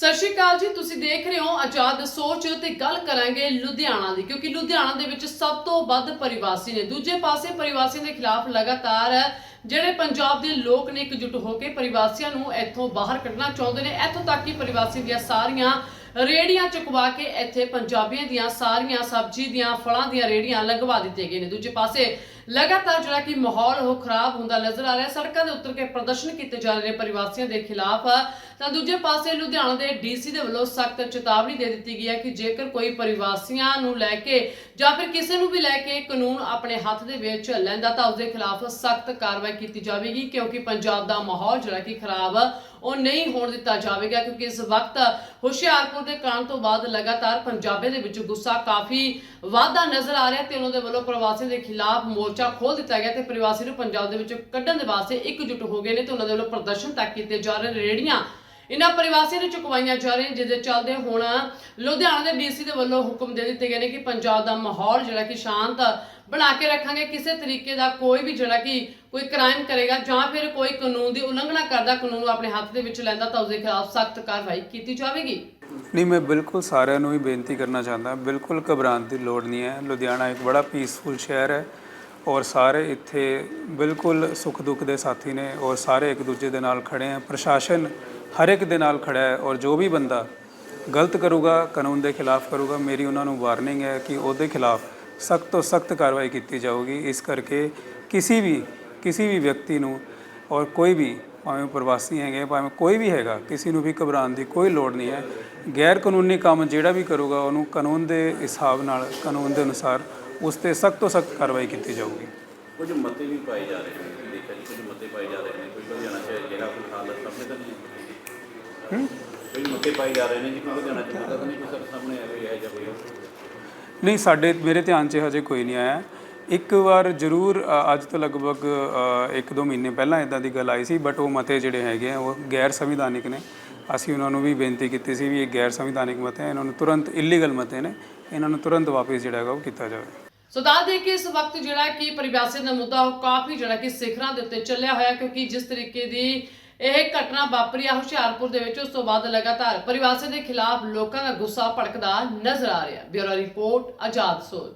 ਸਤਿ ਸ਼੍ਰੀ ਅਕਾਲ ਜੀ, ਤੁਸੀਂ ਦੇਖ ਰਹੇ ਹੋ ਆਜ਼ਾਦ ਸੋਚ ਤੇ ਗੱਲ ਕਰਾਂਗੇ ਲੁਧਿਆਣਾ ਦੀ, ਕਿਉਂਕਿ ਲੁਧਿਆਣਾ ਦੇ ਵਿੱਚ ਸਭ ਤੋਂ ਵੱਧ ਪਰਿਵਾਸੀ ਨੇ। ਦੂਜੇ ਪਾਸੇ ਪਰਿਵਾਸੀਆਂ ਦੇ ਖਿਲਾਫ ਲਗਾਤਾਰ ਜਿਹੜੇ ਪੰਜਾਬ ਦੇ ਲੋਕ ਨੇ ਇਕਜੁੱਟ ਹੋ ਕੇ ਪਰਿਵਾਸੀਆਂ ਨੂੰ ਇੱਥੋਂ ਬਾਹਰ ਕੱਢਣਾ ਚਾਹੁੰਦੇ ਨੇ, ਇੱਥੋਂ ਤੱਕ ਕਿ ਪਰਿਵਾਸੀ ਦੀਆਂ ਸਾਰੀਆਂ ਰੇੜੀਆਂ ਚੁਕਵਾ ਕੇ ਇੱਥੇ ਪੰਜਾਬੀਆਂ ਦੀਆਂ ਸਾਰੀਆਂ ਸਬਜ਼ੀ ਦੀਆਂ ਫਲਾਂ ਦੀਆਂ ਰੇੜੀਆਂ ਲਗਵਾ ਦਿੱਤੀਆਂ ਗਏ ਨੇ। ਦੂਜੇ ਪਾਸੇ ਲਗਾਤਾਰ ਜਿਹੜਾ ਕਿ ਮਾਹੌਲ ਉਹ ਖਰਾਬ ਹੁੰਦਾ ਨਜ਼ਰ ਆ ਰਿਹਾ, ਸੜਕਾਂ ਦੇ ਉੱਤਰ ਕੇ ਪ੍ਰਦਰਸ਼ਨ ਕੀਤੇ ਜਾ ਰਹੇ ਨੇ ਪਰਿਵਾਸੀਆਂ ਦੇ ਖਿਲਾਫ। ਤਾਂ ਦੂਜੇ ਪਾਸੇ ਲੁਧਿਆਣਾ ਦੇ ਡੀਸੀ ਦੇ ਵੱਲੋਂ ਸਖਤ ਚੇਤਾਵਨੀ ਦੇ ਦਿੱਤੀ ਗਈ ਹੈ ਕਿ ਜੇਕਰ ਕੋਈ ਪਰਿਵਾਸੀਆਂ ਨੂੰ ਲੈ ਕੇ ਜਾਂ ਫਿਰ ਕਿਸੇ ਨੂੰ ਵੀ ਲੈ ਕੇ ਕਾਨੂੰਨ ਆਪਣੇ ਹੱਥ ਦੇ ਵਿੱਚ ਲੈਂਦਾ ਤਾਂ ਉਸ ਦੇ ਖਿਲਾਫ ਸਖਤ ਕਾਰਵਾਈ ਕੀਤੀ ਜਾਵੇਗੀ, ਕਿਉਂਕਿ ਪੰਜਾਬ ਦਾ ਮਾਹੌਲ ਜਿਹੜਾ ਕਿ ਖਰਾਬ, ਉਹ ਨਹੀਂ ਹੋਣ ਦਿੱਤਾ ਜਾਵੇਗਾ, ਕਿਉਂਕਿ ਇਸ ਵਕਤ ਹੁਸ਼ਿਆਰਪੁਰ ਦੇ ਕਾਂਡ ਤੋਂ ਬਾਅਦ ਲਗਾਤਾਰ ਪੰਜਾਬੇ ਦੇ ਵਿੱਚ ਗੁੱਸਾ ਕਾਫੀ ਵਾਧਾ ਨਜ਼ਰ ਆ ਰਿਹਾ ਤੇ ਉਹਨਾਂ ਦੇ ਵੱਲੋਂ ਪ੍ਰਵਾਸੀ ਦੇ ਖਿਲਾਫ ਮੋਰਚਾ ਖੋਲ ਦਿੱਤਾ ਗਿਆ ਤੇ ਪ੍ਰਵਾਸੀ ਨੂੰ ਪੰਜਾਬ ਦੇ ਵਿੱਚ ਕੱਢਣ ਦੇ ਵਾਸਤੇ ਇਕਜੁੱਟ ਹੋ ਗਏ ਨੇ ਤੇ ਉਹਨਾਂ ਦੇ ਵੱਲੋਂ ਪ੍ਰਦਰਸ਼ਨ ਤੱਕ ਕੀਤੇ ਜਾ ਰਹੇ ਨੇ ਰੇੜੀਆਂ ਇਹਨਾਂ ਪ੍ਰਵਾਸੀਆਂ ਨੂੰ ਚੁਕਵਾਈਆਂ ਜਾ ਰਹੀਆਂ ਜਿਹਦੇ ਚੱਲਦੇ ਹੁਣ ਲੁਧਿਆਣਾ ਦੇ ਡੀਸੀ ਦੇ ਵੱਲੋਂ ਹੁਕਮ ਦੇ ਦਿੱਤੇ ਗਏ ਨੇ ਕਿ ਪੰਜਾਬ ਦਾ ਮਾਹੌਲ ਜਿਹੜਾ ਕਿ ਸ਼ਾਂਤ ਬਣਾ ਕੇ ਰੱਖਾਂਗੇ, ਕਿਸੇ ਤਰੀਕੇ ਦਾ ਕੋਈ ਵੀ ਜਿਹੜਾ ਕਿ ਕੋਈ ਕ੍ਰਾਈਮ ਕਰੇਗਾ ਜਾਂ ਫਿਰ ਕੋਈ ਕਾਨੂੰਨ ਦੀ ਉਲੰਘਣਾ ਕਰਦਾ ਕਾਨੂੰਨ ਨੂੰ ਆਪਣੇ ਹੱਥ ਦੇ ਵਿੱਚ ਲੈਂਦਾ ਤਾਂ ਉਸ ਦੇ ਖਿਲਾਫ ਸਖਤ ਕਾਰਵਾਈ ਕੀਤੀ ਜਾਵੇਗੀ। ਨਹੀਂ, ਮੈਂ ਬਿਲਕੁਲ ਸਾਰਿਆਂ ਨੂੰ ਹੀ ਬੇਨਤੀ ਕਰਨਾ ਚਾਹੁੰਦਾ, ਬਿਲਕੁਲ ਘਬਰਾਉਣ ਦੀ ਲੋੜ ਨਹੀਂ ਹੈ। ਲੁਧਿਆਣਾ ਇੱਕ ਬੜਾ ਪੀਸਫੁਲ ਸ਼ਹਿਰ ਹੈ ਔਰ ਸਾਰੇ ਇੱਥੇ ਬਿਲਕੁਲ ਸੁੱਖ ਦੁੱਖ ਦੇ ਸਾਥੀ ਨੇ ਔਰ ਸਾਰੇ ਇੱਕ ਦੂਜੇ ਦੇ ਨਾਲ ਖੜੇ ਹੈ। ਪ੍ਰਸ਼ਾਸਨ ਹਰ ਇੱਕ ਦੇ ਨਾਲ ਖੜਾ ਹੈ ਔਰ ਜੋ ਵੀ ਬੰਦਾ ਗਲਤ ਕਰੂਗਾ, ਕਾਨੂੰਨ ਦੇ ਖਿਲਾਫ ਕਰੂਗਾ, ਮੇਰੀ ਉਹਨਾਂ ਨੂੰ ਵਾਰਨਿੰਗ ਹੈ ਕਿ ਉਹਦੇ ਖਿਲਾਫ ਸਖਤ ਤੋਂ ਸਖਤ ਕਾਰਵਾਈ ਕੀਤੀ ਜਾਊਗੀ। ਇਸ ਕਰਕੇ ਕਿਸੇ ਵੀ ਕਿਸੇ ਵੀ ਵਿਅਕਤੀ ਨੂੰ ਔਰ ਕੋਈ ਵੀ, ਭਾਵੇਂ ਪ੍ਰਵਾਸੀ ਹੈਗੇ, ਭਾਵੇਂ ਕੋਈ ਵੀ ਹੈਗਾ, ਕਿਸੇ ਨੂੰ ਵੀ ਘਬਰਾਉਣ ਦੀ ਕੋਈ ਲੋੜ ਨਹੀਂ ਹੈ। ਗੈਰ ਕਾਨੂੰਨੀ ਕੰਮ ਜਿਹੜਾ ਵੀ ਕਰੂਗਾ, ਉਹਨੂੰ ਕਾਨੂੰਨ ਦੇ ਹਿਸਾਬ ਨਾਲ, ਕਾਨੂੰਨ ਦੇ ਅਨੁਸਾਰ ਉਸ ਤੇ ਸਖਤ ਤੋਂ ਸਖਤ ਕਾਰਵਾਈ ਕੀਤੀ ਜਾਊਗੀ। ਕੁਝ ਮਤੇ ਵੀ ਪਾਏ ਜਾ ਰਹੇ ਨੇ, ਦੇਖਿਆ ਜੀ, ਕੁਝ ਮਤੇ ਪਾਏ ਜਾ ਰਹੇ ਨੇ, ਕੋਈ ਲੁਧਿਆਣਾ ਚ ਕੋਈ ਮਤੇ ਪਾਏ ਜਾ ਰਹੇ ਨੇ ਜੀ ਕੋਈ ਲੁਧਿਆਣਾ ਚ ਤਾਂ ਨਹੀਂ ਕੋਈ ਸਰ ਸਾਹਮਣੇ ਆ ਰਿਹਾ ਜਾਂ ਕੋਈ। ਨਹੀਂ ਸਾਡੇ ਮੇਰੇ ਧਿਆਨ 'ਚ ਹਜੇ ਕੋਈ ਨਹੀਂ ਆਇਆ। ਇੱਕ ਵਾਰ ਜ਼ਰੂਰ ਅ, ਅੱਜ ਤੋਂ ਲਗਭਗ 1-2 ਮਹੀਨੇ ਪਹਿਲਾਂ ਇਦਾਂ ਦੀ ਗੱਲ ਆਈ ਸੀ ਬਟ ਉਹ ਮਤੇ ਜਿਹੜੇ ਹੈਗੇ ਆ ਉਹ ਗੈਰ ਸੰਵਿਧਾਨਿਕ ਨੇ। ਅਸੀਂ ਉਹਨਾਂ ਨੂੰ ਵੀ ਬੇਨਤੀ ਕੀਤੀ ਸੀ ਵੀ ਇਹ ਗੈਰ ਸੰਵਿਧਾਨਿਕ ਮਤੇ ਇਹਨਾਂ ਨੂੰ ਤੁਰੰਤ ਇਲੀਗਲ ਮਤੇ ਨੇ ਇਹਨਾਂ ਨੂੰ ਤੁਰੰਤ ਵਾਪਸ ਜਿਹੜਾ ਹੈਗਾ ਉਹ ਕੀਤਾ ਜਾਵੇ। ਸੋ ਦੱਸ ਦੇ ਕਿ ਇਸ ਵਕਤ ਜਿਹੜਾ ਕਿ ਪਰਿਵਾਸੀ ਦਾ ਮੁੱਦਾ ਉਹ ਕਾਫੀ ਜਿਹੜਾ ਕਿ ਸਿਖਰਾਂ ਦੇ ਉੱਤੇ ਚੱਲਿਆ ਹੋਇਆ ਕਿਉਂਕਿ ਜਿਸ ਤਰੀਕੇ ਦੀ ਇਹ ਘਟਨਾ ਵਾਪਰੀ ਆ ਹੁਸ਼ਿਆਰਪੁਰ ਦੇ ਵਿੱਚ, ਉਸ ਤੋਂ ਬਾਅਦ ਲਗਾਤਾਰ ਪਰਿਵਾਸੀ ਦੇ ਖਿਲਾਫ ਲੋਕਾਂ ਦਾ ਗੁੱਸਾ ਭੜਕਦਾ ਨਜ਼ਰ ਆ ਰਿਹਾ ਬਿਊਰੋ ਰਿਪੋਰਟ, ਆਜ਼ਾਦ ਸੋਚ